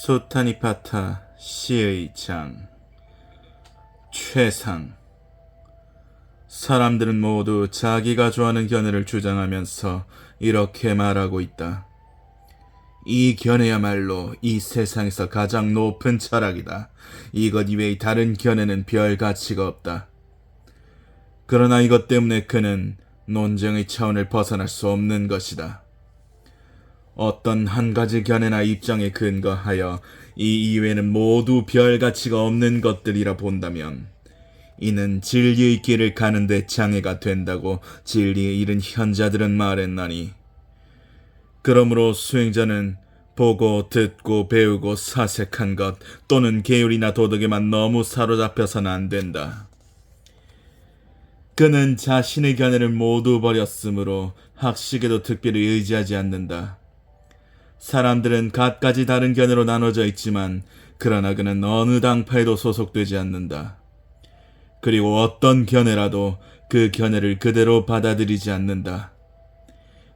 소타니파타 시의 장 최상 사람들은 모두 자기가 좋아하는 견해를 주장하면서 이렇게 말하고 있다. 이 견해야말로 이 세상에서 가장 높은 철학이다. 이것 이외의 다른 견해는 별 가치가 없다. 그러나 이것 때문에 그는 논쟁의 차원을 벗어날 수 없는 것이다. 어떤 한 가지 견해나 입장에 근거하여 이 이외는 모두 별 가치가 없는 것들이라 본다면 이는 진리의 길을 가는데 장애가 된다고 진리에 이른 현자들은 말했나니 그러므로 수행자는 보고 듣고 배우고 사색한 것 또는 계율이나 도덕에만 너무 사로잡혀서는 안 된다. 그는 자신의 견해를 모두 버렸으므로 학식에도 특별히 의지하지 않는다. 사람들은 갖가지 다른 견해로 나눠져 있지만 그러나 그는 어느 당파에도 소속되지 않는다. 그리고 어떤 견해라도 그 견해를 그대로 받아들이지 않는다.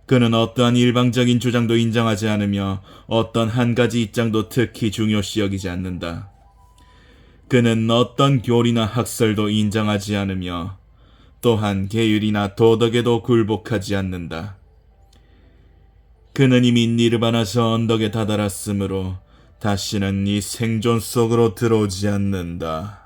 그는 어떠한 일방적인 주장도 인정하지 않으며 어떤 한 가지 입장도 특히 중요시 여기지 않는다. 그는 어떤 교리나 학설도 인정하지 않으며 또한 계율이나 도덕에도 굴복하지 않는다. 그는 이미 니르바나서 언덕에 다다랐으므로 다시는 이 생존 속으로 들어오지 않는다.